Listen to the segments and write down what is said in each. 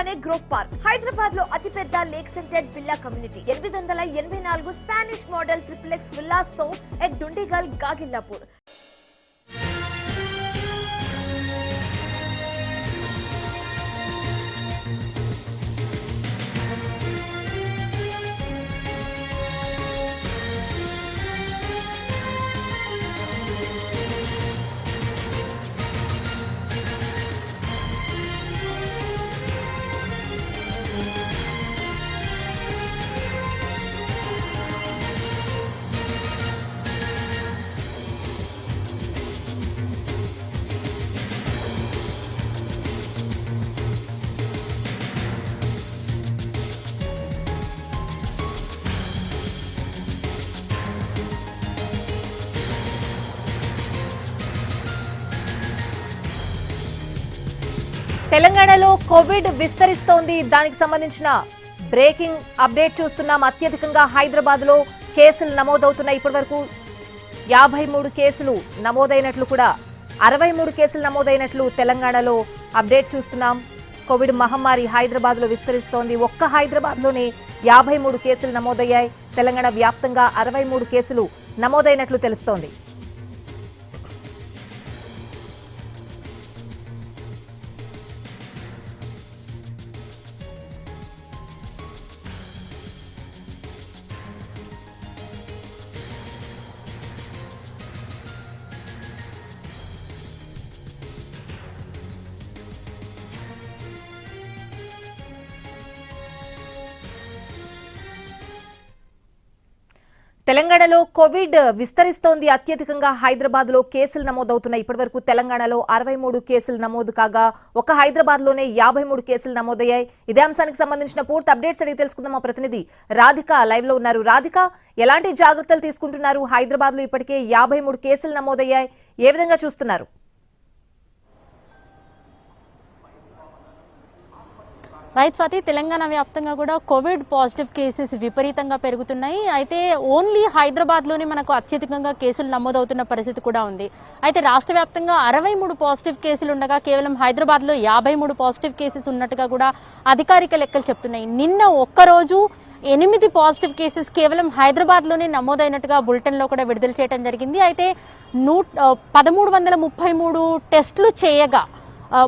పక్కనే grove park. హైదరాబాద్లో అతిపెద్ద లేక్ సెంటెడ్ విల్లా కమ్యూనిటీ. ఎనిమిది వందల ఎనభై నాలుగు స్పానిష్ మోడల్ ట్రిప్లెక్స్ విల్లాస్తో ఎట్ దుండిగల్ గాగిల్లాపూర్. తెలంగాణలో కోవిడ్ విస్తరిస్తోంది. దానికి సంబంధించిన బ్రేకింగ్ అప్డేట్ చూస్తున్నాం. అత్యధికంగా హైదరాబాద్లో కేసులు నమోదవుతున్నాయి. ఇప్పటివరకు యాభై మూడు కేసులు నమోదైనట్లు కూడా అరవై మూడు కేసులు నమోదైనట్లు తెలంగాణలో అప్డేట్ చూస్తున్నాం. కోవిడ్ మహమ్మారి హైదరాబాద్లో విస్తరిస్తోంది. ఒక్క హైదరాబాద్లోనే యాభై మూడు కేసులు నమోదయ్యాయి. తెలంగాణ వ్యాప్తంగా అరవై మూడు కేసులు నమోదైనట్లు తెలుస్తోంది. తెలంగాణలో కోవిడ్ విస్తరిస్తోంది. అత్యధికంగా హైదరాబాద్లో కేసులు నమోదవుతున్నాయి. ఇప్పటివరకు తెలంగాణలో అరవై మూడు కేసులు నమోదు కాగా ఒక హైదరాబాద్లోనే యాభై మూడు కేసులు నమోదయ్యాయి. ఇదే అంశానికి సంబంధించిన పూర్తి అప్డేట్స్ అడిగి తెలుసుకుందాం మా ప్రతినిధి రాధిక లైవ్లో ఉన్నారు. రాధిక ఎలాంటి జాగ్రత్తలు తీసుకుంటున్నారు? హైదరాబాద్లో ఇప్పటికే యాభై మూడు కేసులు నమోదయ్యాయి. ఏ విధంగా చూస్తున్నారు? రైట్ స్వాతి తెలంగాణ వ్యాప్తంగా కూడా కోవిడ్ పాజిటివ్ కేసెస్ విపరీతంగా పెరుగుతున్నాయి. అయితే ఓన్లీ హైదరాబాద్లోనే మనకు అత్యధికంగా కేసులు నమోదవుతున్న పరిస్థితి కూడా ఉంది. అయితే రాష్ట్ర వ్యాప్తంగా అరవై మూడు పాజిటివ్ కేసులు ఉండగా కేవలం హైదరాబాద్లో యాభై మూడు పాజిటివ్ కేసెస్ ఉన్నట్టుగా కూడా అధికారిక లెక్కలు చెప్తున్నాయి. నిన్న ఒక్కరోజు ఎనిమిది పాజిటివ్ కేసెస్ కేవలం హైదరాబాద్లోనే నమోదైనట్టుగా బులెటిన్లో కూడా విడుదల చేయడం జరిగింది. అయితే నూ పదమూడు వందల ముప్పై మూడు టెస్టులు చేయగా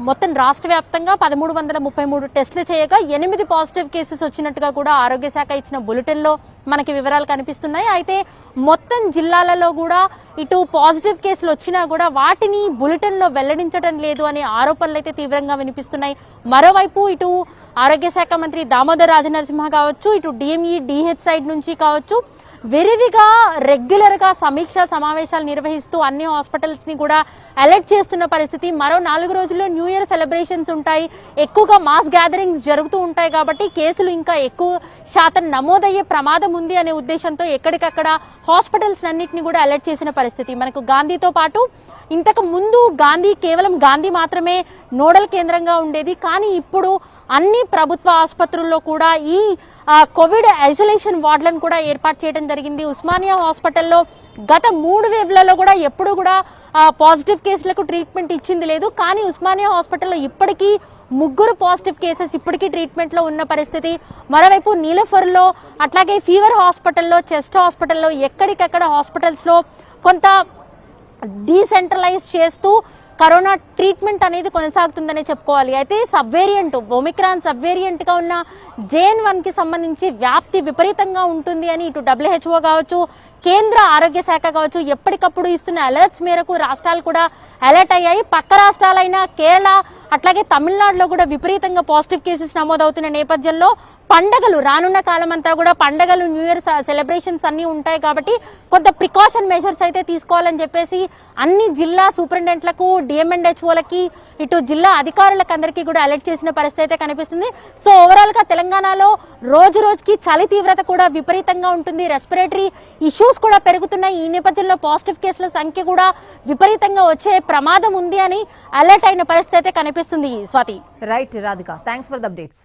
మొత్తం రాష్ట్ర వ్యాప్తంగా పదమూడు వందల ముప్పై మూడు టెస్టులు చేయగా ఎనిమిది పాజిటివ్ కేసెస్ వచ్చినట్టుగా కూడా ఆరోగ్య శాఖ ఇచ్చిన బులెటిన్లో మనకి వివరాలు కనిపిస్తున్నాయి. అయితే మొత్తం జిల్లాలలో కూడా ఇటు పాజిటివ్ కేసులు వచ్చినా కూడా వాటిని బులెటిన్లో వెల్లడించడం లేదు అనే ఆరోపణలు అయితే తీవ్రంగా వినిపిస్తున్నాయి. మరోవైపు ఇటు ఆరోగ్య శాఖ మంత్రి దామోదర్ రాజనరసింహ కావచ్చు ఇటు డిఎంఈ డిహెచ్ సైడ్ నుంచి కావచ్చు విరివిగా రెగ్యులర్గా సమీక్ష సమావేశాలు నిర్వహిస్తూ అన్ని హాస్పిటల్స్ని కూడా అలర్ట్ చేస్తున్న పరిస్థితి. మరో నాలుగు రోజుల్లో న్యూ ఇయర్ సెలబ్రేషన్స్ ఉంటాయి. ఎక్కువగా మాస్ గ్యాదరింగ్స్ జరుగుతూ ఉంటాయి కాబట్టి కేసులు ఇంకా ఎక్కువ శాతం నమోదయ్యే ప్రమాదం ఉంది అనే ఉద్దేశంతో ఎక్కడికక్కడ హాస్పిటల్స్ అన్నింటినీ కూడా అలర్ట్ చేసిన పరిస్థితి. మనకు గాంధీతో పాటు ఇంతకు ముందు గాంధీ కేవలం గాంధీ మాత్రమే నోడల్ కేంద్రంగా ఉండేది. కానీ ఇప్పుడు అన్ని ప్రభుత్వ ఆసుపత్రుల్లో కూడా ఈ కోవిడ్ ఐసోలేషన్ వార్డులను కూడా ఏర్పాటు చేయడం జరిగింది. ఉస్మానియా హాస్పిటల్లో గత మూడు వేవ్లలో కూడా ఎప్పుడు కూడా పాజిటివ్ కేసులకు ట్రీట్మెంట్ ఇచ్చింది లేదు. కానీ ఉస్మానియా హాస్పిటల్లో ఇప్పటికీ ముగ్గురు పాజిటివ్ కేసెస్ ఇప్పటికీ ట్రీట్మెంట్లో ఉన్న పరిస్థితి. మరోవైపు నీలఫర్లో అట్లాగే ఫీవర్ హాస్పిటల్లో చెస్ట్ హాస్పిటల్లో ఎక్కడికక్కడ హాస్పిటల్స్లో కొంత డీసెంట్రలైజ్ చేస్తూ కరోనా ట్రీట్మెంట్ అనేది కొనసాగుతుందనే చెప్పుకోవాలి. అయితే సబ్ వేరియంట్ ఒమిక్రాన్ సబ్ వేరియంట్గా ఉన్న జేఎన్ వన్కి సంబంధించి వ్యాప్తి విపరీతంగా ఉంటుంది అని ఇటు డబ్ల్యూహెచ్ఓ కావచ్చు కేంద్ర ఆరోగ్య శాఖ కావచ్చు ఎప్పటికప్పుడు ఇస్తున్న అలర్ట్స్ మేరకు రాష్ట్రాలు కూడా అలర్ట్ అయ్యాయి. పక్క రాష్ట్రాలైన కేరళ అట్లాగే తమిళనాడులో కూడా విపరీతంగా పాజిటివ్ కేసెస్ నమోదవుతున్న నేపథ్యంలో పండగలు రానున్న కాలం అంతా కూడా పండగలు న్యూ ఇయర్ సెలబ్రేషన్స్ అన్నీ ఉంటాయి కాబట్టి కొంత ప్రికాషన్ మెజర్స్ అయితే తీసుకోవాలని చెప్పేసి అన్ని జిల్లా సూపరింటెండెంట్లకు డిఎంఎండ్హెచ్ఓలకి ఇటు జిల్లా అధికారులకు అందరికీ కూడా అలర్ట్ చేసిన పరిస్థితి అయితే కనిపిస్తుంది. సో ఓవరాల్గా తెలంగాణలో రోజు రోజుకి చలి తీవ్రత కూడా విపరీతంగా ఉంటుంది. రెస్పిరేటరీ ఇష్యూస్ కూడా పెరుగుతున్నాయి. ఈ నేపథ్యంలో పాజిటివ్ కేసుల సంఖ్య కూడా విపరీతంగా వచ్చే ప్రమాదం ఉంది అని అలర్ట్ అయిన పరిస్థితి అయితే కనిపిస్తుంది. కనిపిస్తుంది Swathi. Right Radhika thanks for the updates